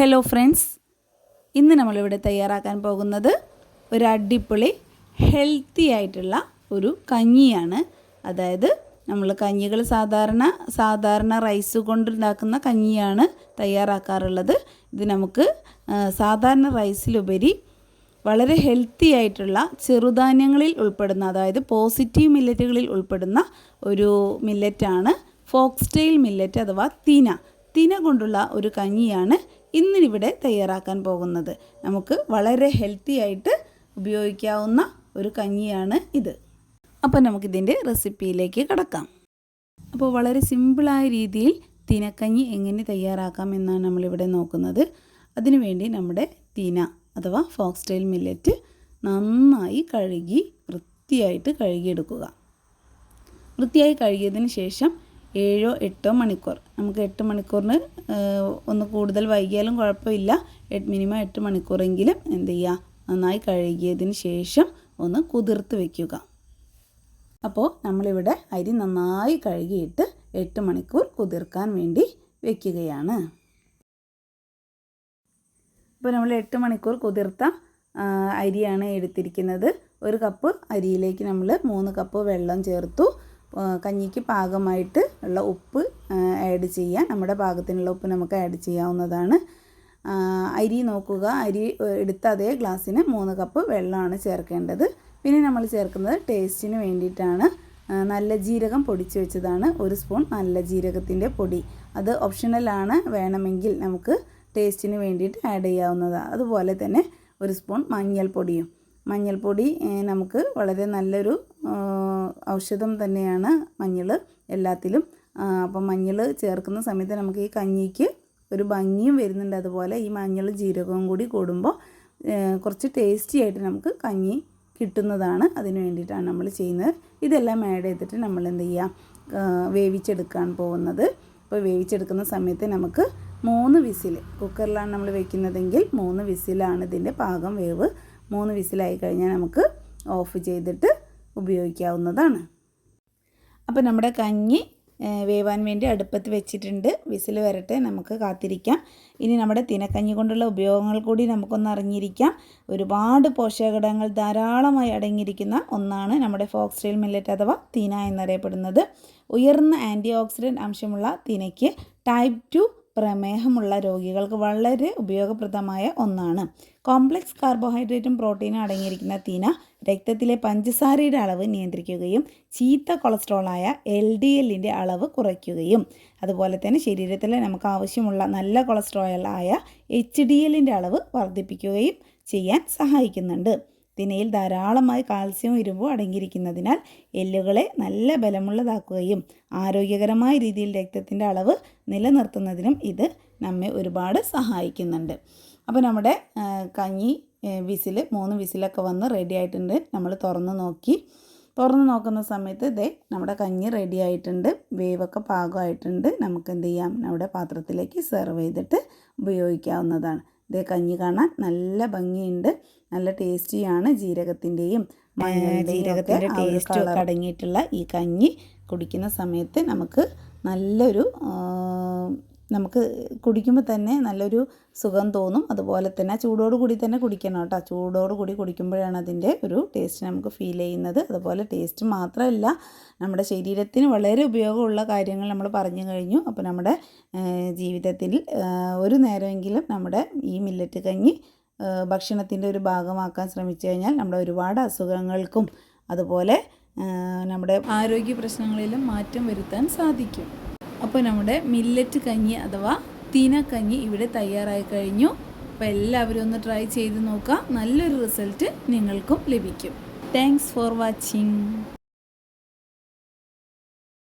Hello friends ഇന്ന് നമ്മളിവിടെ തയ്യാറാക്കാൻ പോകുന്നത് ഒരു അടിപൊളി ഹെൽത്തി ആയിട്ടുള്ള ഒരു കഞ്ഞിയാണ്. അതായത് നമ്മൾ കഞ്ഞികൾ സാധാരണ സാധാരണ റൈസ് കൊണ്ടുണ്ടാക്കുന്ന കഞ്ഞിയാണ് തയ്യാറാക്കാറുള്ളത്. ഇത് നമുക്ക് സാധാരണ റൈസിലുപരി വളരെ ഹെൽത്തി ആയിട്ടുള്ള ചെറുധാന്യങ്ങളിൽ ഉൾപ്പെടുന്ന അതായത് പോസിറ്റീവ് മില്ലറ്റുകളിൽ ഉൾപ്പെടുന്ന ഒരു മില്ലറ്റാണ് ഫോക്സ്റ്റെയിൽ മില്ലറ്റ് അഥവാ തിന. തിന കൊണ്ടുള്ള ഒരു കഞ്ഞിയാണ് ഇന്നിവിടെ തയ്യാറാക്കാൻ പോകുന്നത് നമുക്ക് വളരെ ഹെൽത്തി ആയിട്ട് ഉപയോഗിക്കാവുന്ന ഒരു കഞ്ഞിയാണ് ഇത്. അപ്പോൾ നമുക്കിതിന്റെ റെസിപ്പിയിലേക്ക് കടക്കാം. അപ്പോൾ വളരെ സിമ്പിളായ രീതിയിൽ തിനക്കഞ്ഞി എങ്ങനെ തയ്യാറാക്കാം എന്നാണ് നമ്മളിവിടെ നോക്കുന്നത്. അതിനുവേണ്ടി നമ്മുടെ തിന അഥവാ ഫോക്സ്റ്റൈൽ മില്ലറ്റ് നന്നായി കഴുകി വൃത്തിയായിട്ട് കഴുകിയെടുക്കുക. വൃത്തിയായി കഴുകിയതിന് ശേഷം ഏഴോ എട്ടോ മണിക്കൂർ. നമുക്ക് എട്ട് മണിക്കൂറിന് ഒന്ന് കൂടുതൽ വൈകിയാലും കുഴപ്പമില്ല. മിനിമം എട്ട് മണിക്കൂറെങ്കിലും എന്ത് ചെയ്യുക നന്നായി കഴുകിയതിന് ശേഷം ഒന്ന് കുതിർത്ത് വയ്ക്കുക അപ്പോൾ നമ്മളിവിടെ അരി നന്നായി കഴുകിയിട്ട് എട്ട് മണിക്കൂർ കുതിർക്കാൻ വേണ്ടി വയ്ക്കുകയാണ് ഇപ്പോൾ നമ്മൾ എട്ട് മണിക്കൂർ കുതിർത്ത അരിയാണ് എടുത്തിരിക്കുന്നത്. ഒരു കപ്പ് അരിയിലേക്ക് നമ്മൾ മൂന്ന് കപ്പ് വെള്ളം ചേർത്തു. കഞ്ഞിക്ക് പാകമായിട്ട് ഉള്ള ഉപ്പ് ആഡ് ചെയ്യാം നമ്മുടെ പാകത്തിനുള്ള ഉപ്പ് നമുക്ക് ആഡ് ചെയ്യാവുന്നതാണ്. അരി നോക്കുക. അരി എടുത്ത അതേ ഗ്ലാസ്സിന് മൂന്ന് കപ്പ് വെള്ളമാണ് ചേർക്കേണ്ടത്. പിന്നെ നമ്മൾ ചേർക്കുന്നത് ടേസ്റ്റിന് വേണ്ടിയിട്ടാണ്. നല്ല ജീരകം പൊടിച്ച് വെച്ചതാണ്. ഒരു സ്പൂൺ നല്ല ജീരകത്തിന്റെ പൊടി. അത് ഓപ്ഷണലാണ് വേണമെങ്കിൽ നമുക്ക് ടേസ്റ്റിന് വേണ്ടിയിട്ട് ആഡ് ചെയ്യാവുന്നതാണ് അതുപോലെ തന്നെ ഒരു സ്പൂൺ മഞ്ഞൾപ്പൊടിയും. മഞ്ഞൾപ്പൊടി നമുക്ക് വളരെ നല്ലൊരു ഔഷധം തന്നെയാണ് മഞ്ഞൾ എല്ലാത്തിലും. അപ്പം മഞ്ഞൾ ചേർക്കുന്ന സമയത്ത് നമുക്ക് ഈ കഞ്ഞിക്ക് ഒരു ഭംഗിയും വരുന്നുണ്ട്. അതുപോലെ ഈ മഞ്ഞളും ജീരകവും കൂടി കൂടുമ്പോൾ കുറച്ച് ടേസ്റ്റി ആയിട്ട് നമുക്ക് കഞ്ഞി കിട്ടുന്നതാണ് അതിന് വേണ്ടിയിട്ടാണ് നമ്മൾ ചെയ്യുന്നത്. ഇതെല്ലാം ആഡ് ചെയ്തിട്ട് നമ്മൾ എന്ത് ചെയ്യാം? വേവിച്ചെടുക്കാൻ പോകുന്നത്. അപ്പോൾ വേവിച്ചെടുക്കുന്ന സമയത്ത് നമുക്ക് മൂന്ന് വിസിൽ കുക്കറിലാണ് നമ്മൾ വെക്കുന്നതെങ്കിൽ മൂന്ന് വിസിലാണ് ഇതിന്റെ പാകം വേവ്. മൂന്ന് വിസിലായി കഴിഞ്ഞാൽ നമുക്ക് ഓഫ് ചെയ്തിട്ട് ഉപയോഗിക്കാവുന്നതാണ്. അപ്പോൾ നമ്മുടെ കഞ്ഞി വേവാൻ വേണ്ടി അടുപ്പത്ത് വെച്ചിട്ടുണ്ട്. വിസിൽ വരട്ടെ നമുക്ക് കാത്തിരിക്കാം. ഇനി നമ്മുടെ തിനക്കഞ്ഞി കൊണ്ടുള്ള ഉപയോഗങ്ങൾ കൂടി നമുക്കൊന്ന് അറിഞ്ഞിരിക്കാം. ഒരുപാട് പോഷകഘടകങ്ങൾ ധാരാളമായി അടങ്ങിയിരിക്കുന്ന ഒന്നാണ് നമ്മുടെ ഫോക്സ്റ്റൈൽ മില്ലറ്റ് അഥവാ തിന എന്നറിയപ്പെടുന്നത്. ഉയർന്ന ആന്റി ഓക്സിഡന്റ് അംശമുള്ള തിനയ്ക്ക് ടൈപ്പ് ടു പ്രമേഹമുള്ള രോഗികൾക്ക് വളരെ ഉപയോഗപ്രദമായ ഒന്നാണ്. കോംപ്ലക്സ് കാർബോഹൈഡ്രേറ്റും പ്രോട്ടീനും അടങ്ങിയിരിക്കുന്ന തീന രക്തത്തിലെ പഞ്ചസാരയുടെ അളവ് നിയന്ത്രിക്കുകയും ചീത്ത കൊളസ്ട്രോളായ എൽ ഡി എല്ലിന്റെ അളവ് കുറയ്ക്കുകയും. അതുപോലെ തന്നെ ശരീരത്തിൽ നമുക്ക് ആവശ്യമുള്ള നല്ല കൊളസ്ട്രോളായ എച്ച് ഡി എല്ലിന്റെ അളവ് വർദ്ധിപ്പിക്കുകയും ചെയ്യാൻ സഹായിക്കുന്നുണ്ട്. തിനയിൽ ധാരാളമായി കാൽസ്യവും ഇരുമ്പും അടങ്ങിയിരിക്കുന്നതിനാൽ എല്ലുകളെ നല്ല ബലമുള്ളതാക്കുകയും ആരോഗ്യകരമായ രീതിയിൽ രക്തത്തിന്റെ അളവ് നിലനിർത്തുന്നതിനും ഇത് നമ്മെ ഒരുപാട് സഹായിക്കുന്നുണ്ട്. അപ്പോൾ നമ്മുടെ കഞ്ഞി വിസിൽ മൂന്ന് വിസിലൊക്കെ വന്ന് റെഡി ആയിട്ടുണ്ട്. നമ്മൾ തുറന്ന് നോക്കി. തുറന്ന് നോക്കുന്ന സമയത്ത് ഇതേ നമ്മുടെ കഞ്ഞി റെഡി ആയിട്ടുണ്ട്. വേവൊക്കെ പാകമായിട്ടുണ്ട്. നമുക്ക് എന്ത് ചെയ്യാം? നമ്മുടെ പാത്രത്തിലേക്ക് സെർവ് ചെയ്തിട്ട് ഉപയോഗിക്കാവുന്നതാണ്. ഇതേ കഞ്ഞി കാണാൻ നല്ല ഭംഗിയുണ്ട്. നല്ല ടേസ്റ്റിയാണ് ജീരകത്തിന്റെയും ജീരകത്തിന്റെ ടേസ്റ്റ് അടങ്ങിയിട്ടുള്ള ഈ കഞ്ഞി കുടിക്കുന്ന സമയത്ത് നമുക്ക് നല്ലൊരു നമുക്ക് കുടിക്കുമ്പോൾ തന്നെ നല്ലൊരു സുഖം തോന്നും. അതുപോലെ തന്നെ ചൂടോട് കൂടി തന്നെ കുടിക്കണം കേട്ടോ. ചൂടോട് കൂടി കുടിക്കുമ്പോഴാണ് അതിന്റെ ഒരു ടേസ്റ്റ് നമുക്ക് ഫീൽ ചെയ്യുന്നത്. അതുപോലെ ടേസ്റ്റ് മാത്രമല്ല നമ്മുടെ ശരീരത്തിന് വളരെ ഉപയോഗമുള്ള കാര്യങ്ങൾ നമ്മൾ പറഞ്ഞു കഴിഞ്ഞു. അപ്പോൾ നമ്മുടെ ജീവിതത്തിൽ ഒരു നേരമെങ്കിലും നമ്മുടെ ഈ മില്ലറ്റ് കഞ്ഞി ഭക്ഷണത്തിന്റെ ഒരു ഭാഗമാക്കാൻ ശ്രമിച്ചു കഴിഞ്ഞാൽ നമ്മുടെ ഒരുപാട് അസുഖങ്ങൾക്കും അതുപോലെ നമ്മുടെ ആരോഗ്യ പ്രശ്നങ്ങളിലും മാറ്റം വരുത്താൻ സാധിക്കും. അപ്പോൾ നമ്മുടെ മില്ലറ്റ് കഞ്ഞി അഥവാ തീനക്കഞ്ഞി ഇവിടെ തയ്യാറായി കഴിഞ്ഞു. അപ്പോൾ എല്ലാവരും ഒന്ന് ട്രൈ ചെയ്ത് നോക്കാം. നല്ലൊരു റിസൾട്ട് നിങ്ങൾക്കും ലഭിക്കും. Thanks for watching